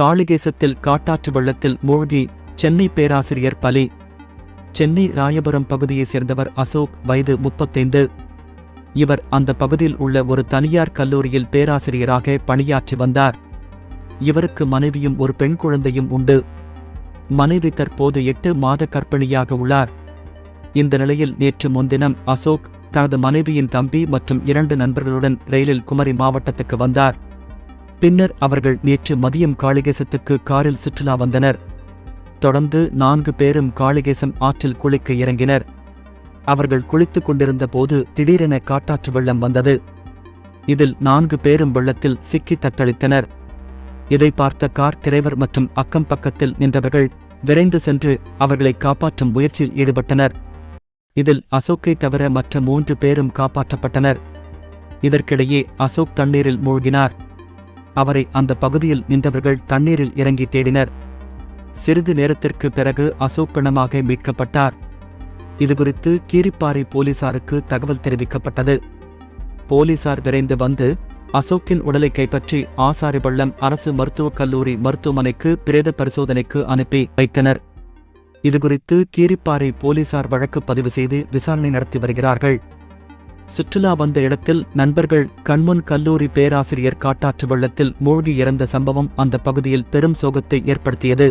காளிகேசத்தில் காட்டாற்று வெள்ளத்தில் மூழ்கி சென்னை பேராசிரியர் பலி. சென்னை ராயபுரம் பகுதியைச் சேர்ந்தவர் அசோக் வயது முப்பத்தைந்து. இவர் அந்த பகுதியில் உள்ள ஒரு தனியார் கல்லூரியில் பேராசிரியராக பணியாற்றி வந்தார். இவருக்கு மனைவியும் ஒரு பெண் குழந்தையும் உண்டு. மனைவி தற்போது எட்டு மாத கர்ப்பிணியாக உள்ளார். இந்த நிலையில் நேற்று முன்தினம் அசோக் தனது மனைவியின் தம்பி மற்றும் இரண்டு நண்பர்களுடன் ரயிலில் குமரி மாவட்டத்துக்கு வந்தார். பின்னர் அவர்கள் நேற்று மதியம் காளிகேசத்துக்கு காரில் சுற்றுலா வந்தனர். தொடர்ந்து நான்கு பேரும் காளிகேசம் ஆற்றில் குளிக்க இறங்கினர். அவர்கள் குளித்துக் கொண்டிருந்த போது திடீரென காட்டாற்று வெள்ளம் வந்தது. இதில் நான்கு பேரும் வெள்ளத்தில் சிக்கி தத்தளித்தனர். இதை பார்த்த கார் டிரைவர் மற்றும் அக்கம் பக்கத்தில் நின்றவர்கள் விரைந்து சென்று அவர்களை காப்பாற்றும் முயற்சியில் ஈடுபட்டனர். இதில் அசோக்கை தவிர மற்ற மூன்று பேரும் காப்பாற்றப்பட்டனர். இதற்கிடையே அசோக் தண்ணீரில் மூழ்கினார். அவரை அந்த பகுதியில் நின்றவர்கள் தண்ணீரில் இறங்கி தேடினர். சிறிது நேரத்திற்கு பிறகு அசோப்பிணமாக மீட்கப்பட்டார். இதுகுறித்து கீரிப்பாறை போலீசாருக்கு தகவல் தெரிவிக்கப்பட்டது. போலீசார் விரைந்து வந்து அசோக்கின் உடலை கைப்பற்றி ஆசாரிபள்ளம் அரசு மருத்துவக் கல்லூரி மருத்துவமனைக்கு பிரேத பரிசோதனைக்கு அனுப்பி வைத்தனர். இதுகுறித்து கீரிப்பாறை போலீசார் வழக்கு பதிவு செய்து விசாரணை நடத்தி வருகிறார்கள். சுற்றுலா வந்த இடத்தில் நண்பர்கள் கண்முன் கல்லூரி பேராசிரியர் காட்டாற்று வெள்ளத்தில் மூழ்கி இறந்த சம்பவம் அந்த பகுதியில் பெரும் சோகத்தை ஏற்படுத்தியது.